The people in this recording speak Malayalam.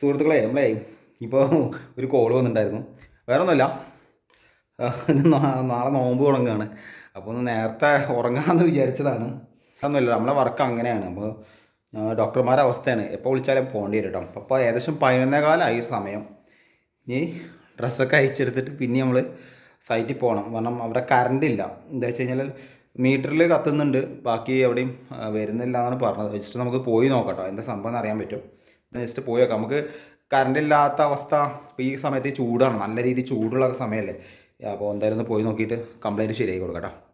സുഹൃത്തുക്കളെ നമ്മളെ ഇപ്പോൾ ഒരു കോൾ വന്നിട്ടുണ്ടായിരുന്നു. വേറെ നാളെ നോമ്പ് തുടങ്ങുകയാണ്. അപ്പോൾ ഒന്ന് നേരത്തെ ഉറങ്ങാമെന്ന് വിചാരിച്ചതാണ്. അതൊന്നുമില്ല നമ്മളെ വർക്ക് അങ്ങനെയാണ്. അപ്പോൾ ഡോക്ടർമാരുടെ അവസ്ഥയാണ്. എപ്പോൾ വിളിച്ചാലും പോകേണ്ടി വരും കേട്ടോ അപ്പോൾ ഏകദേശം പതിനൊന്നേ കാലമായി സമയം. ഇനി ഡ്രസ്സൊക്കെ അയച്ചെടുത്തിട്ട് പിന്നെ നമ്മൾ സൈറ്റിൽ പോകണം. കാരണം അവിടെ കറണ്ട് ഇല്ല. എന്താ വെച്ച് കഴിഞ്ഞാൽ മീറ്ററിൽ കത്തുന്നുണ്ട്. ബാക്കി എവിടെയും വരുന്നില്ല എന്നാണ് പറഞ്ഞത്. ജസ്റ്റ് നമുക്ക് പോയി നോക്കട്ടോ കേട്ടോ എന്താ സംഭവം എന്ന് അറിയാൻ പറ്റും. ജസ്റ്റ് പോയി നോക്കാം. നമുക്ക് കറണ്ട് ഇല്ലാത്ത അവസ്ഥ ഇപ്പോൾ ഈ സമയത്ത് ചൂടാണ്. നല്ല രീതിയിൽ ചൂടുള്ള സമയമല്ലേ. അപ്പോൾ എന്തായാലും ഒന്ന് പോയി നോക്കിയിട്ട് കംപ്ലൈന്റ് ശരിയാക്കി കൊടുക്കാം കേട്ടോ.